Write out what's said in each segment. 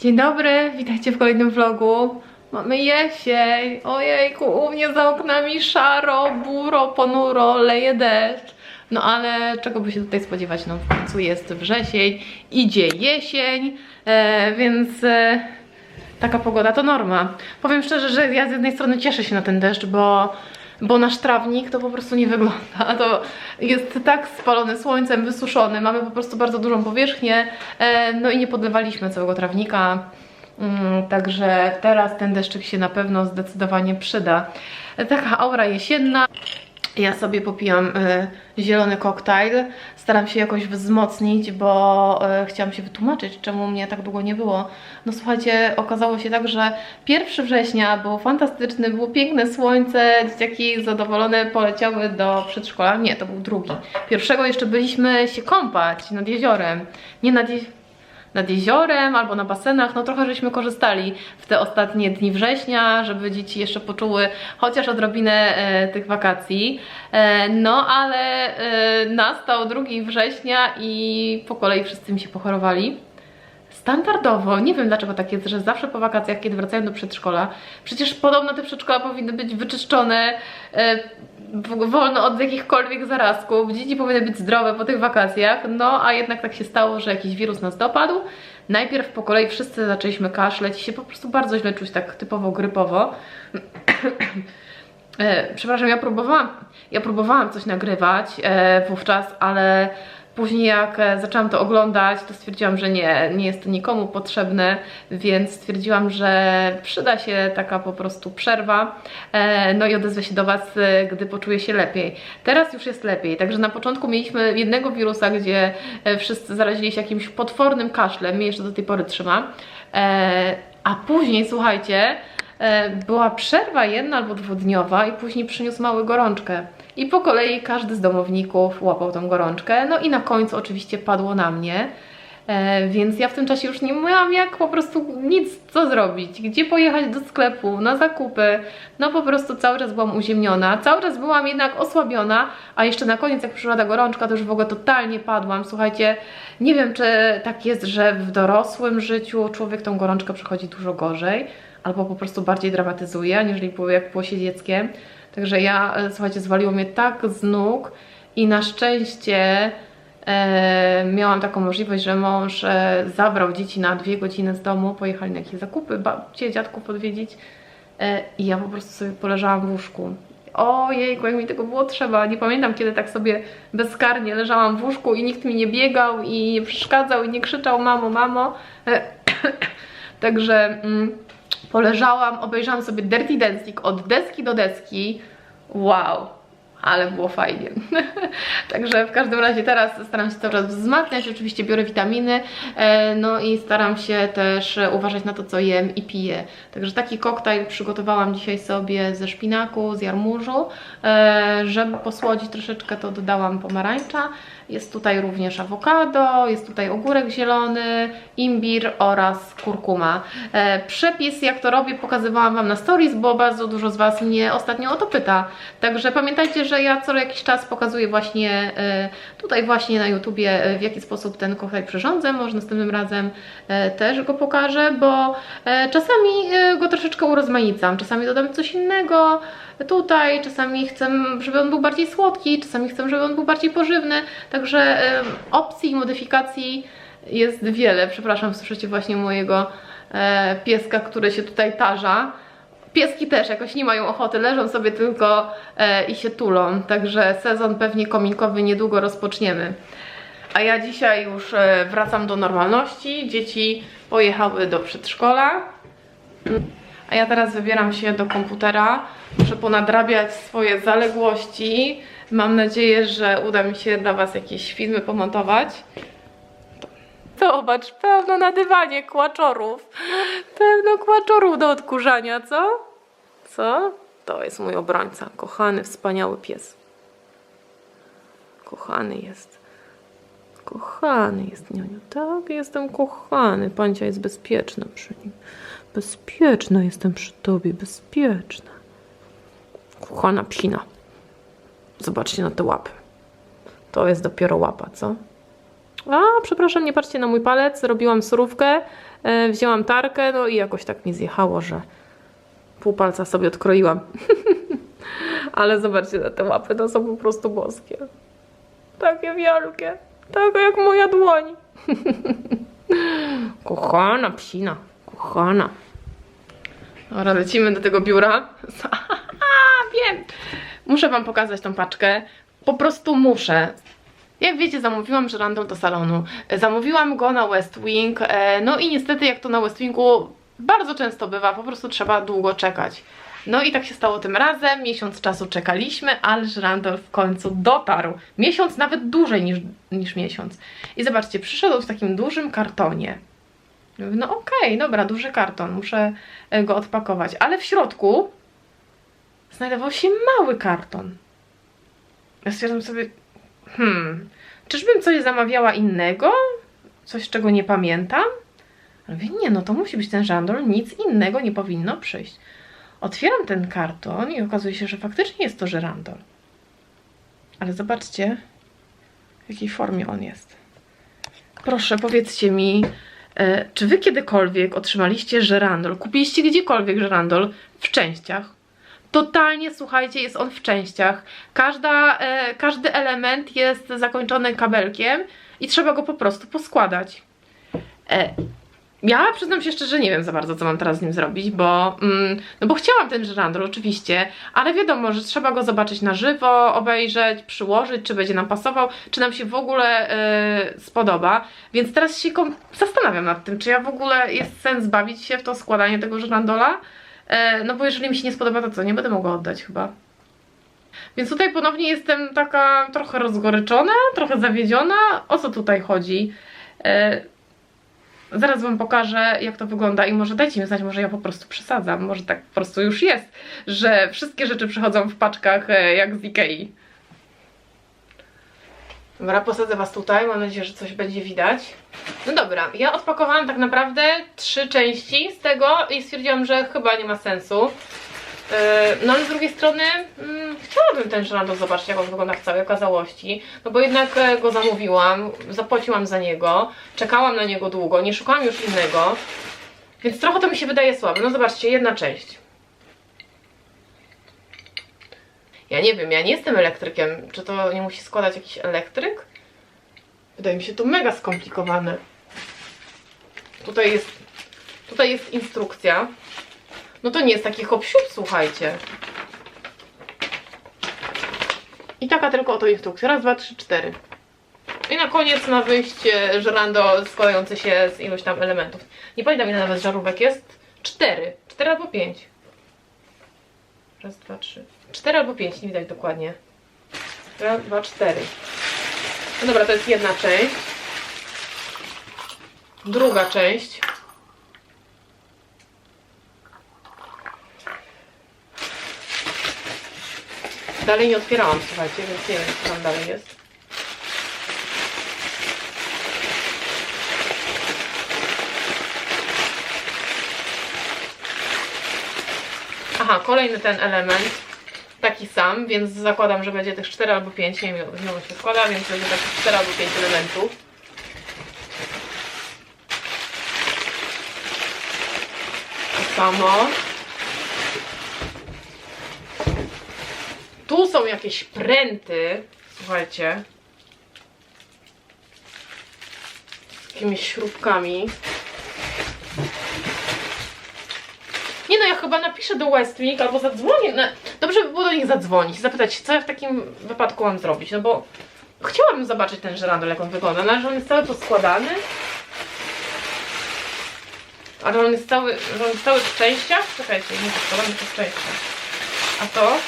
Dzień dobry, witajcie w kolejnym vlogu. Mamy jesień, ojejku, u mnie za oknami szaro, buro, ponuro, leje deszcz. No ale czego by się tutaj spodziewać, no w końcu jest wrzesień, idzie jesień, e, więc e, taka pogoda to norma. Powiem szczerze, że ja z jednej strony cieszę się na ten deszcz, bo, bo nasz trawnik to po prostu nie wygląda. To jest tak spalony słońcem, wysuszony, mamy po prostu bardzo dużą powierzchnię, e, no i nie podlewaliśmy całego trawnika. Mm, Także teraz ten deszczyk się na pewno zdecydowanie przyda. Taka aura jesienna. Ja sobie popijam y, zielony koktajl. Staram się jakoś wzmocnić, bo y, chciałam się wytłumaczyć, czemu mnie tak długo nie było. No słuchajcie, okazało się tak, że 1 września był fantastyczny, było piękne słońce, dzieciaki zadowolone poleciały do przedszkola. Nie, to był drugi. Pierwszego jeszcze byliśmy się kąpać nad jeziorem. Nie nad jeziorem nad jeziorem albo na basenach, no trochę żeśmy korzystali w te ostatnie dni września, żeby dzieci jeszcze poczuły chociaż odrobinę e, tych wakacji. E, no ale e, nastał 2 września i po kolei wszyscy mi się pochorowali. Standardowo, nie wiem dlaczego tak jest, że zawsze po wakacjach, kiedy wracają do przedszkola, przecież podobno te przedszkola powinny być wyczyszczone, e, wolno od jakichkolwiek zarazków, dzieci powinny być zdrowe po tych wakacjach, no a jednak tak się stało, że jakiś wirus nas dopadł. Najpierw po kolei wszyscy zaczęliśmy kaszleć i się po prostu bardzo źle czuć, tak typowo grypowo. E, Przepraszam, ja próbowałam, ja próbowałam coś nagrywać e, wówczas, ale później jak e, zaczęłam to oglądać, to stwierdziłam, że nie, nie jest to nikomu potrzebne, więc stwierdziłam, że przyda się taka po prostu przerwa, e, no i odezwę się do Was, e, gdy poczuję się lepiej. Teraz już jest lepiej, także na początku mieliśmy jednego wirusa, gdzie wszyscy zarazili się jakimś potwornym kaszlem, mnie jeszcze do tej pory trzyma, a później, słuchajcie, była przerwa jedna albo dwudniowa i później przyniósł mały gorączkę. I po kolei każdy z domowników łapał tą gorączkę, no i na końcu oczywiście padło na mnie. E, więc ja w tym czasie już nie miałam jak po prostu nic co zrobić, gdzie pojechać do sklepu, na zakupy. No po prostu cały czas byłam uziemniona, cały czas byłam jednak osłabiona, a jeszcze na koniec jak przyszła ta gorączka, to już w ogóle totalnie padłam. Słuchajcie, nie wiem czy tak jest, że w dorosłym życiu człowiek tą gorączkę przechodzi dużo gorzej, albo po prostu bardziej dramatyzuje, aniżeli jak było się dzieckiem. Także ja, e, słuchajcie, zwaliło mnie tak z nóg i na szczęście e, miałam taką możliwość, że mąż e, zabrał dzieci na dwie godziny z domu, pojechali na jakieś zakupy, babcie, dziadków odwiedzić e, i ja po prostu sobie poleżałam w łóżku. Ojejku, jak mi tego było trzeba. Nie pamiętam, kiedy tak sobie bezkarnie leżałam w łóżku i nikt mi nie biegał i nie przeszkadzał i nie krzyczał mamo, mamo. E, Także mm, poleżałam, obejrzałam sobie Dirty Dancing od deski do deski. Wow, ale było fajnie. Także w każdym razie teraz staram się cały czas wzmacniać, oczywiście biorę witaminy, e, no i staram się też uważać na to, co jem i piję. Także taki koktajl przygotowałam dzisiaj sobie ze szpinaku, z jarmużu. E, Żeby posłodzić troszeczkę, to dodałam pomarańcza. Jest tutaj również awokado, jest tutaj ogórek zielony, imbir oraz kurkuma. E, przepis, jak to robię, pokazywałam Wam na stories, bo bardzo dużo z Was mnie ostatnio o to pyta. Także pamiętajcie, że ja co jakiś czas pokazuję właśnie e, tutaj właśnie na YouTubie, e, w jaki sposób ten koktajl przyrządzę. Może następnym razem też go pokażę, bo czasami go troszeczkę urozmaicam. Czasami dodam coś innego tutaj, czasami chcę, żeby on był bardziej słodki, czasami chcę, żeby on był bardziej pożywny. Także opcji i modyfikacji jest wiele. Przepraszam, słyszycie właśnie mojego e, pieska, który się tutaj tarza. Pieski też jakoś nie mają ochoty, leżą sobie tylko e, i się tulą. Także sezon pewnie kominkowy niedługo rozpoczniemy. A ja dzisiaj już e, wracam do normalności. Dzieci pojechały do przedszkola. A ja teraz wybieram się do komputera. Muszę ponadrabiać swoje zaległości. Mam nadzieję, że uda mi się dla Was jakieś filmy pomontować. Zobacz, pełno na dywanie kłaczorów. Pełno kłaczorów do odkurzania, co? Co? To jest mój obrońca. Kochany, wspaniały pies. Kochany jest. Kochany jest, Nioniu. Tak, jestem kochany. Pancia jest bezpieczna przy nim. Bezpieczna jestem przy tobie, bezpieczna. Kochana psina. Zobaczcie na te łapy. To jest dopiero łapa, co? A, przepraszam, nie patrzcie na mój palec. Robiłam surówkę, e, wzięłam tarkę, no i jakoś tak mi zjechało, że pół palca sobie odkroiłam. Ale zobaczcie na te łapy, to są po prostu boskie. Takie wielkie. Takie jak moja dłoń. Kochana psina. Kochana. Dobra, lecimy do tego biura. Wiem. Muszę wam pokazać tą paczkę. Po prostu muszę. Jak wiecie, zamówiłam żyrandol do salonu. Zamówiłam go na West Wing. e, No i niestety, jak to na West Wingu bardzo często bywa, po prostu trzeba długo czekać. No i tak się stało tym razem. Miesiąc czasu czekaliśmy, ale żyrandol w końcu dotarł. Miesiąc nawet dłużej niż, niż miesiąc. I zobaczcie, przyszedł w takim dużym kartonie. No okej, dobra, duży karton, muszę e, go odpakować. Ale w środku znajdował się mały karton. Ja stwierdzam sobie, hmm, czyżbym coś zamawiała innego? Coś, czego nie pamiętam? Ale mówię, nie, no to musi być ten żandol, nic innego nie powinno przyjść. Otwieram ten karton i okazuje się, że faktycznie jest to żyrandol. Ale zobaczcie, w jakiej formie on jest. Proszę, powiedzcie mi, e, czy wy kiedykolwiek otrzymaliście żyrandol, kupiliście gdziekolwiek żyrandol w częściach? Totalnie, słuchajcie, jest on w częściach. Każda, e, każdy element jest zakończony kabelkiem i trzeba go po prostu poskładać. E, ja przyznam się szczerze, nie wiem za bardzo, co mam teraz z nim zrobić, bo, mm, no bo chciałam ten żyrandol oczywiście, ale wiadomo, że trzeba go zobaczyć na żywo, obejrzeć, przyłożyć, czy będzie nam pasował, czy nam się w ogóle e, spodoba, więc teraz się zastanawiam nad tym, czy ja w ogóle jest sens bawić się w to składanie tego żyrandola, no bo jeżeli mi się nie spodoba, to co, nie będę mogła oddać chyba. Więc tutaj ponownie jestem taka trochę rozgoryczona, trochę zawiedziona. O co tutaj chodzi? E, Zaraz Wam pokażę, jak to wygląda i może dajcie mi znać, może ja po prostu przesadzam, może tak po prostu już jest, że wszystkie rzeczy przychodzą w paczkach e, jak z Ikei. Dobra, posadzę Was tutaj, mam nadzieję, że coś będzie widać. No dobra, ja odpakowałam tak naprawdę trzy części z tego i stwierdziłam, że chyba nie ma sensu. Yy, No ale z drugiej strony mm, chciałabym ten żyrandol zobaczyć, jak on wygląda w całej okazałości. No bo jednak e, go zamówiłam, zapłaciłam za niego, czekałam na niego długo, nie szukałam już innego. Więc trochę to mi się wydaje słabe. No zobaczcie, jedna część. Ja nie wiem, ja nie jestem elektrykiem. Czy to nie musi składać jakiś elektryk? Wydaje mi się to mega skomplikowane. Tutaj jest, tutaj jest instrukcja. No to nie jest taki hop słuchajcie. I taka tylko oto instrukcja. Raz, dwa, trzy, cztery. I na koniec ma wyjść e, żerando składający się z ilość tam elementów. Nie pamiętam ile nawet żarówek jest. Cztery. Cztery albo pięć. Raz, dwa, trzy. Cztery albo pięć, nie widać dokładnie. Raz, dwa, cztery. No dobra, to jest jedna część. Druga część. Dalej nie otwierałam, słuchajcie, więc nie wiem, co tam dalej jest. Aha, kolejny ten element, taki sam, więc zakładam, że będzie tych 4 albo 5, nie wiem, ile się składa, więc będzie takich 4 albo 5 elementów. To samo. Tu są jakieś pręty, słuchajcie. Z jakimiś śrubkami. Nie no, ja chyba napiszę do Westwing albo zadzwonię. No, dobrze by było do nich zadzwonić, zapytać co ja w takim wypadku mam zrobić, no bo chciałabym zobaczyć ten żyrandol, jak on wygląda, no, ale on jest cały poskładany. A że on jest cały, on jest cały w częściach? Czekajcie, nie poskładany, to w częściach. A to?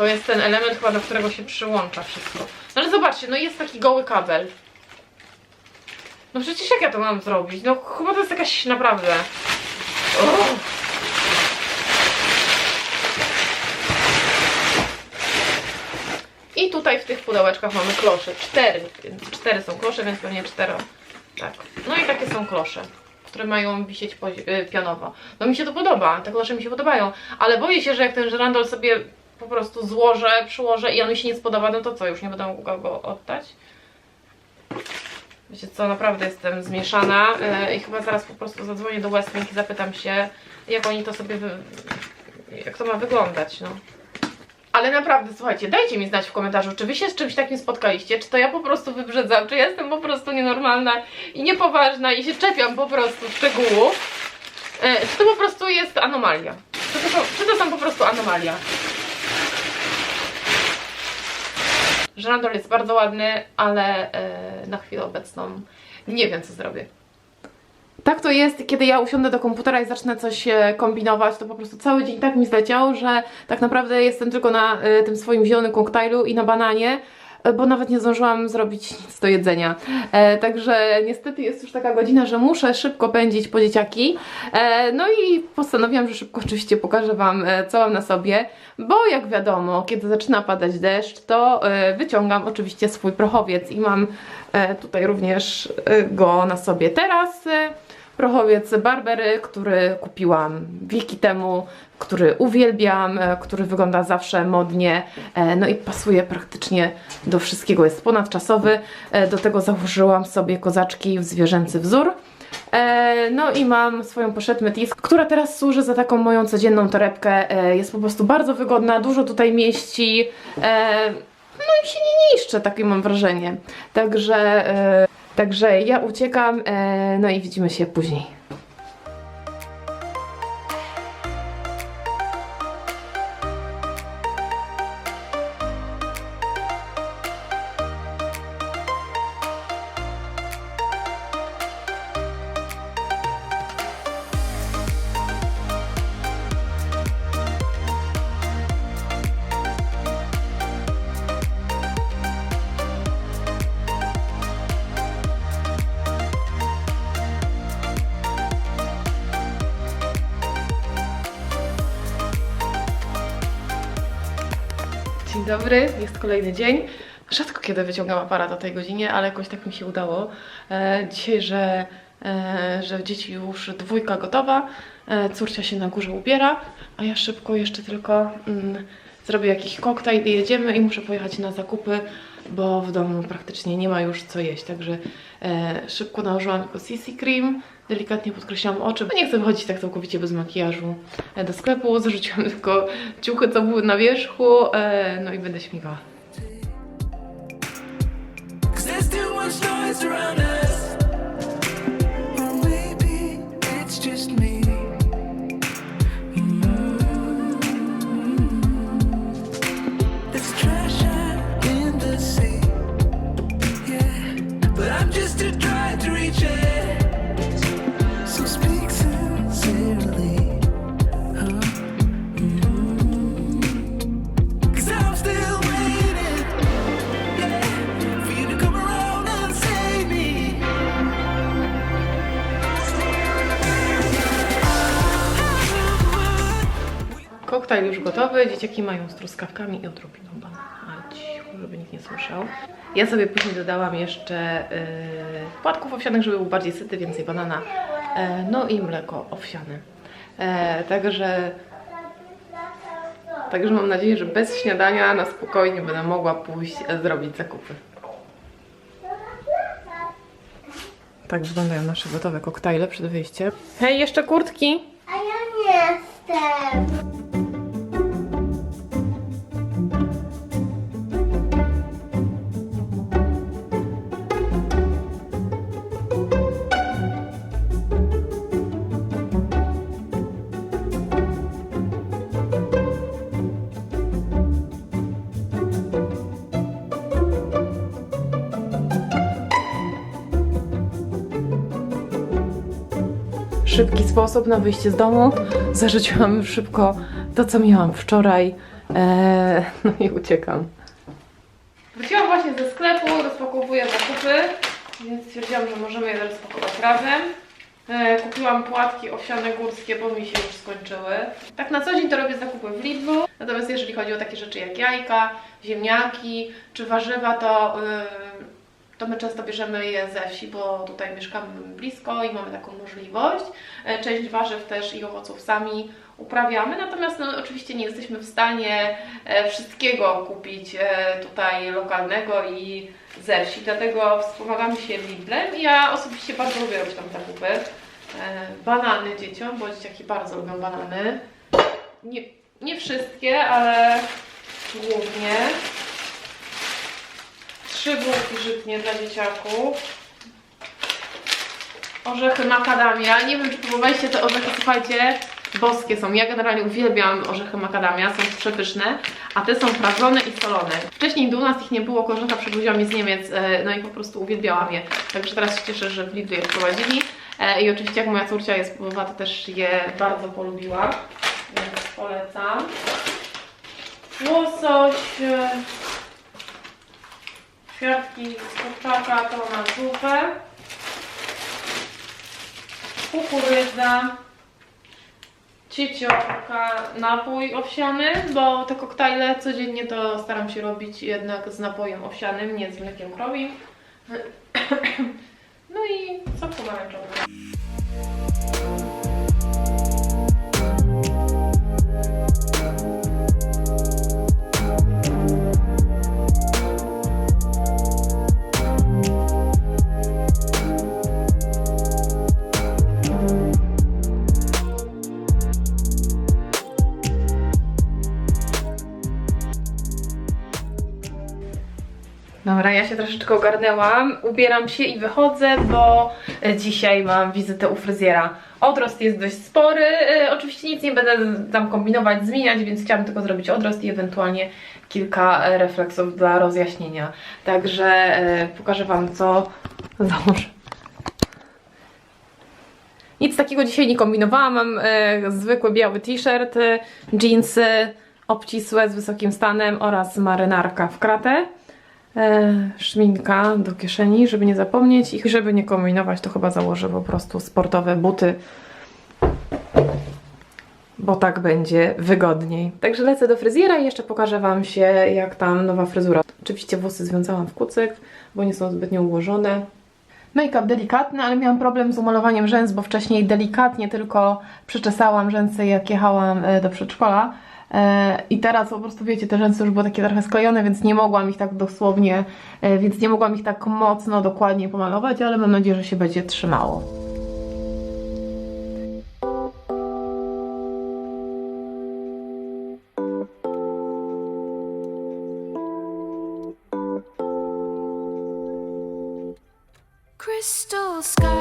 To jest ten element chyba, do którego się przyłącza wszystko. No ale zobaczcie, no jest taki goły kabel. No przecież jak ja to mam zrobić? No chyba to jest jakaś naprawdę... O. I tutaj w tych pudełeczkach mamy klosze. Cztery. Cztery są klosze, więc pewnie cztero, Tak. No i takie są klosze, które mają wisieć y, pionowo. No mi się to podoba, te klosze mi się podobają, ale boję się, że jak ten żyrandol sobie po prostu złożę, przyłożę i on mi się nie spodoba, no to co, już nie będę mogła go oddać? Wiecie co, naprawdę jestem zmieszana yy, i chyba zaraz po prostu zadzwonię do Westwing i zapytam się, jak oni to sobie, wy... jak to ma wyglądać, no. Ale naprawdę, słuchajcie, dajcie mi znać w komentarzu, czy wy się z czymś takim spotkaliście, czy to ja po prostu wybrzedzam, czy ja jestem po prostu nienormalna i niepoważna i się czepiam po prostu szczegółów, e, czy to po prostu jest anomalia. Czy to, są, czy to są po prostu anomalia. Żyrandol jest bardzo ładny, ale e, na chwilę obecną nie wiem, co zrobię. Tak to jest, kiedy ja usiądę do komputera i zacznę coś e, kombinować, to po prostu cały dzień tak mi zleciał, że tak naprawdę jestem tylko na e, tym swoim zielonym koktajlu i na bananie, bo nawet nie zdążyłam zrobić nic do jedzenia. E, także niestety jest już taka godzina, że muszę szybko pędzić po dzieciaki. E, no i postanowiłam, że szybko oczywiście pokażę Wam, e, co mam na sobie, bo jak wiadomo, kiedy zaczyna padać deszcz, to e, wyciągam oczywiście swój prochowiec i mam e, tutaj również e, go na sobie teraz. E, prochowiec Barbery, który kupiłam wieki temu, który uwielbiam, e, który wygląda zawsze modnie, e, no i pasuje praktycznie do wszystkiego, jest ponadczasowy. E, Do tego założyłam sobie kozaczki w zwierzęcy wzór. No i mam swoją pochette Métis, która teraz służy za taką moją codzienną torebkę. Jest po prostu bardzo wygodna, dużo tutaj mieści. No i się nie niszczę, takie mam wrażenie. Także, także ja uciekam, e, no i widzimy się później. Dobry, jest kolejny dzień. Rzadko kiedy wyciągam aparat o tej godzinie, ale jakoś tak mi się udało. E, dzisiaj, że, e, że dzieci już dwójka gotowa, e, córcia się na górze ubiera, a ja szybko jeszcze tylko mm, zrobię jakiś koktajl i jedziemy i muszę pojechać na zakupy, bo w domu praktycznie nie ma już co jeść, także e, szybko nałożyłam tylko CC cream, delikatnie podkreślałam oczy, bo nie chcę wychodzić tak całkowicie bez makijażu e, do sklepu, zarzuciłam tylko ciuchy, co były na wierzchu, e, no i będę śmigała. Koktajl już gotowy, dzieciaki mają z truskawkami i odrobiną banana, cicho, żeby nikt nie słyszał. Ja sobie później dodałam jeszcze yy, płatków owsianych, żeby był bardziej syty, więcej banana, e, no i mleko owsiane. E, także, także mam nadzieję, że bez śniadania na spokojnie będę mogła pójść zrobić zakupy. Tak wyglądają nasze gotowe koktajle przed wyjściem. Hej, jeszcze kurtki! A ja nie jestem. Szybki sposób na wyjście z domu. Zarzuciłam szybko to, co miałam wczoraj. Eee, no i uciekam. Wróciłam właśnie ze sklepu, rozpakowuję zakupy, więc stwierdziłam, że możemy je rozpakować razem. E, kupiłam płatki owsiane górskie, bo mi się już skończyły. Tak na co dzień to robię zakupy w Lidlu, natomiast jeżeli chodzi o takie rzeczy jak jajka, ziemniaki czy warzywa, to, yy, to my często bierzemy je ze wsi, bo tutaj mieszkamy blisko i mamy taką możliwość. E, Część warzyw też i owoców sami uprawiamy, natomiast no, oczywiście nie jesteśmy w stanie e, wszystkiego kupić e, tutaj lokalnego i ze wsi, dlatego wspomagamy się Lidlem ja osobiście bardzo lubię robić tam zakupy. Banany dzieciom, bo dzieciaki bardzo lubią banany. Nie, nie wszystkie, ale głównie. Trzy bułki żytnie dla dzieciaków. Orzechy makadamia. Nie wiem, czy próbowaliście te orzechy, słuchajcie, boskie są. Ja generalnie uwielbiam orzechy makadamia, są przepyszne, a te są prażone i solone. Wcześniej u nas ich nie było, koleżanka przywoziła mnie z Niemiec, e, no i po prostu uwielbiałam je. Także teraz się cieszę, że w Lidlu je wprowadzili. E, I oczywiście jak moja córcia jest to też je bardzo polubiła, więc polecam. Łosoś, kwiatki z kurczaka to na zupę. Kukurydza, cieciorka, napój owsiany, bo te koktajle codziennie to staram się robić jednak z napojem owsianym, nie z mlekiem krowim. No i sok pomarańczowy. Dobra, ja się troszeczkę ogarnęłam, ubieram się i wychodzę, bo e, dzisiaj mam wizytę u fryzjera. Odrost jest dość spory, e, oczywiście nic nie będę tam kombinować, zmieniać, więc chciałam tylko zrobić odrost i ewentualnie kilka e, refleksów dla rozjaśnienia. Także pokażę Wam co założę. Nic takiego dzisiaj nie kombinowałam, mam zwykły biały t-shirt, jeansy obcisłe z wysokim stanem oraz marynarka w kratę. E, szminka do kieszeni, żeby nie zapomnieć i żeby nie kombinować, to chyba założę po prostu sportowe buty, bo tak będzie wygodniej. Także lecę do fryzjera i jeszcze pokażę Wam się, jak tam nowa fryzura. Oczywiście włosy związałam w kucyk, bo nie są zbytnio ułożone. Make-up delikatny, ale miałam problem z umalowaniem rzęs, bo wcześniej delikatnie tylko przeczesałam rzęsy, jak jechałam e, do przedszkola. E, I teraz po prostu wiecie, te rzęsy już były takie trochę sklejone, więc nie mogłam ich tak dosłownie, e, więc nie mogłam ich tak mocno, dokładnie pomalować, ale mam nadzieję, że się będzie trzymało. Crystal skies,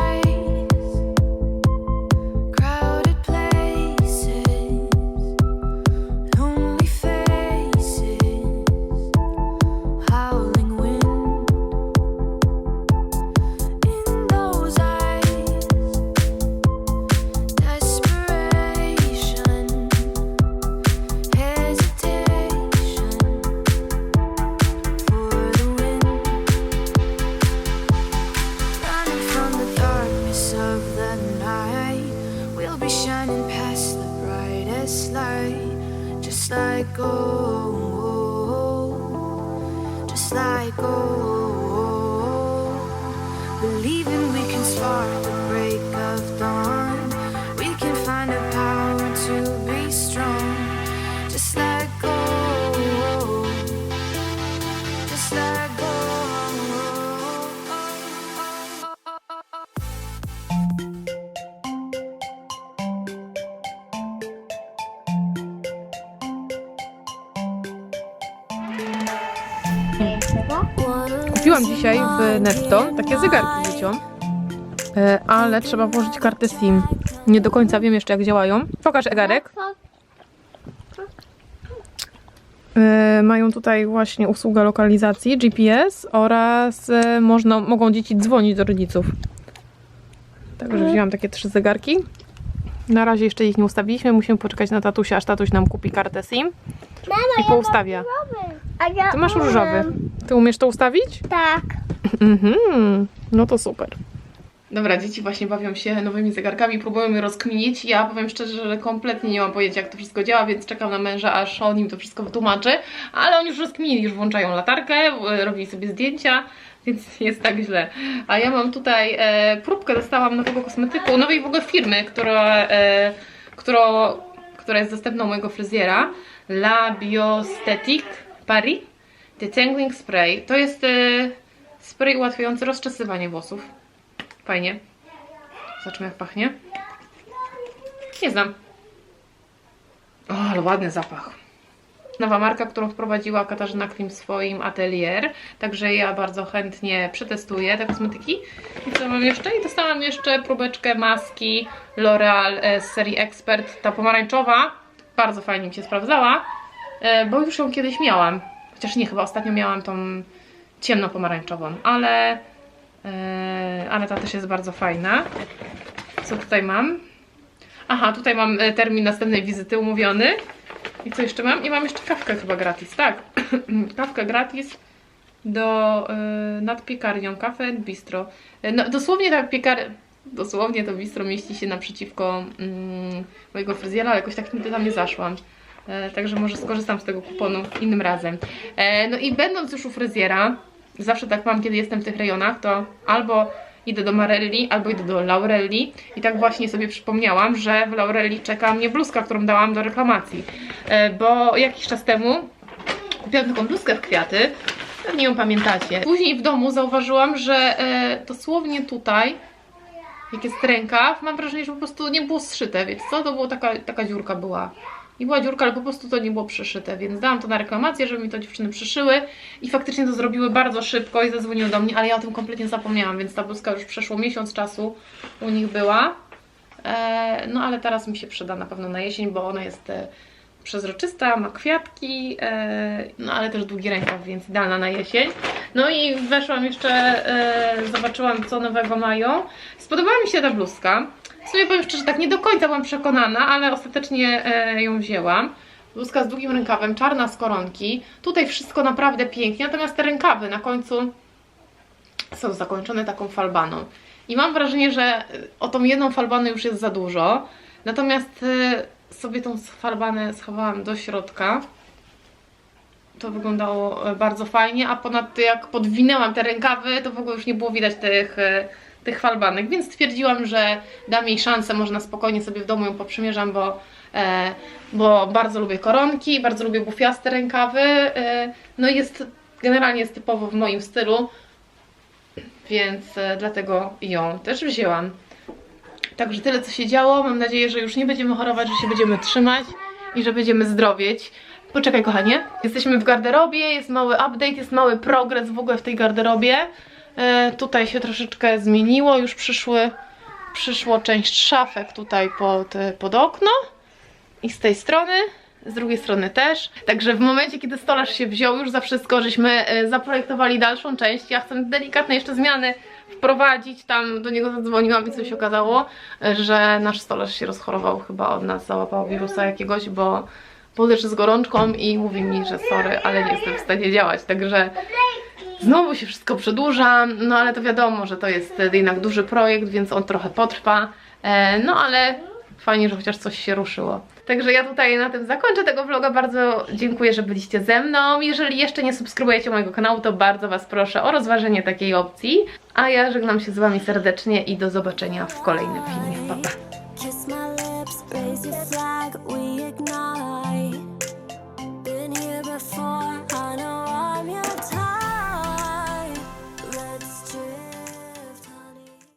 e, ale trzeba włożyć kartę SIM. Nie do końca wiem jeszcze jak działają. Pokaż zegarek. E, Mają tutaj właśnie usługę lokalizacji GPS oraz e, można, mogą dzieci dzwonić do rodziców. Także wzięłam takie trzy zegarki. Na razie jeszcze ich nie ustawiliśmy. Musimy poczekać na tatusia, aż tatuś nam kupi kartę SIM i poustawia. A ja Ty masz różowy. Ty umiesz to ustawić? Tak. Mhm, no to super. Dobra, dzieci właśnie bawią się nowymi zegarkami, próbują je rozkminić. Ja powiem szczerze, że kompletnie nie mam pojęcia, jak to wszystko działa, więc czekam na męża, aż on im to wszystko wytłumaczy. Ale oni już rozkminili, już włączają latarkę, w- robili sobie zdjęcia, więc nie jest tak źle. A ja mam tutaj e, próbkę, dostałam nowego kosmetyku, nowej w ogóle firmy, która, e, która, która jest dostępna u mojego fryzjera. La Biostetic Paris Detangling Spray. To jest e, spray ułatwiający rozczesywanie włosów. Fajnie. Zobaczmy jak pachnie. Nie znam. O, ale ładny zapach. Nowa marka, którą wprowadziła Katarzyna Klim w swoim atelier. Także ja bardzo chętnie przetestuję te kosmetyki. I co mam jeszcze? I dostałam jeszcze próbeczkę maski L'Oreal e, z serii Expert. Ta pomarańczowa. Bardzo fajnie mi się sprawdzała. e, Bo już ją kiedyś miałam. Chociaż nie, chyba ostatnio miałam tą ciemno-pomarańczową. Ale, e, ale ta też jest bardzo fajna. Co tutaj mam? Aha, tutaj mam e, termin następnej wizyty umówiony. I co jeszcze mam? I mam jeszcze kawkę chyba gratis, tak. kawkę gratis do y, nad piekarnią Cafe and Bistro. No, dosłownie ta piekar... Dosłownie to bistro mieści się naprzeciwko mm, mojego fryzjera, ale jakoś tak nigdy tam nie zaszłam. Także może skorzystam z tego kuponu innym razem. No i będąc już u fryzjera, zawsze tak mam, kiedy jestem w tych rejonach, to albo idę do Marelli, albo idę do Laurelli. I tak właśnie sobie przypomniałam, że w Laurelli czeka mnie bluzka, którą dałam do reklamacji. E, bo jakiś czas temu kupiłam taką bluzkę w kwiaty. Pewnie ją pamiętacie. Później w domu zauważyłam, że e, dosłownie tutaj, jak jest rękaw, mam wrażenie, że po prostu nie było zszyte, wiecie co? To była taka, taka dziurka była. I była dziurka, ale po prostu to nie było przyszyte, więc dałam to na reklamację, żeby mi to dziewczyny przyszyły i faktycznie to zrobiły bardzo szybko i zadzwoniły do mnie, ale ja o tym kompletnie zapomniałam, więc ta bluzka już przeszło miesiąc czasu u nich była. E, no ale teraz mi się przyda na pewno na jesień, bo ona jest e, przezroczysta, ma kwiatki, e, no ale też długi rękaw, więc idealna na jesień. No i weszłam jeszcze, zobaczyłam co nowego mają. Spodobała mi się ta bluzka. W sumie powiem szczerze, tak nie do końca byłam przekonana, ale ostatecznie e, ją wzięłam. Bluzka z długim rękawem, czarna z koronki. Tutaj wszystko naprawdę pięknie, natomiast te rękawy na końcu są zakończone taką falbaną. I mam wrażenie, że o tą jedną falbanę już jest za dużo. Natomiast y, sobie tą falbanę schowałam do środka. To wyglądało e, bardzo fajnie, a ponadto jak podwinęłam te rękawy, to w ogóle już nie było widać tych, e, tych falbanek, więc stwierdziłam, że dam jej szansę, można spokojnie sobie w domu ją poprzymierzam, bo, e, bo bardzo lubię koronki, bardzo lubię bufiaste rękawy, e, no jest, generalnie jest typowo w moim stylu, więc e, dlatego ją też wzięłam. Także tyle co się działo. Mam nadzieję, że już nie będziemy chorować, że się będziemy trzymać i że będziemy zdrowieć. Poczekaj kochanie. Jesteśmy w garderobie, jest mały update, jest mały progres w ogóle w tej garderobie. E, tutaj się troszeczkę zmieniło, już przyszły, przyszło część szafek tutaj pod, e, pod okno i z tej strony, z drugiej strony też. Także w momencie, kiedy stolarz się wziął już za wszystko, żeśmy e, zaprojektowali dalszą część. Ja chcę delikatne jeszcze zmiany wprowadzić. Tam do niego zadzwoniłam i coś się okazało, że nasz stolarz się rozchorował chyba od nas, załapał wirusa jakiegoś, bo bo z gorączką i mówi mi, że sorry, ale nie jestem w stanie działać. Także znowu się wszystko przedłuża, no ale to wiadomo, że to jest jednak duży projekt, więc on trochę potrwa. E, no ale fajnie, że chociaż coś się ruszyło. Także ja tutaj na tym zakończę tego vloga. Bardzo dziękuję, że byliście ze mną. Jeżeli jeszcze nie subskrybujecie mojego kanału, to bardzo Was proszę o rozważenie takiej opcji. A ja żegnam się z Wami serdecznie i do zobaczenia w kolejnym filmie. Pa, pa.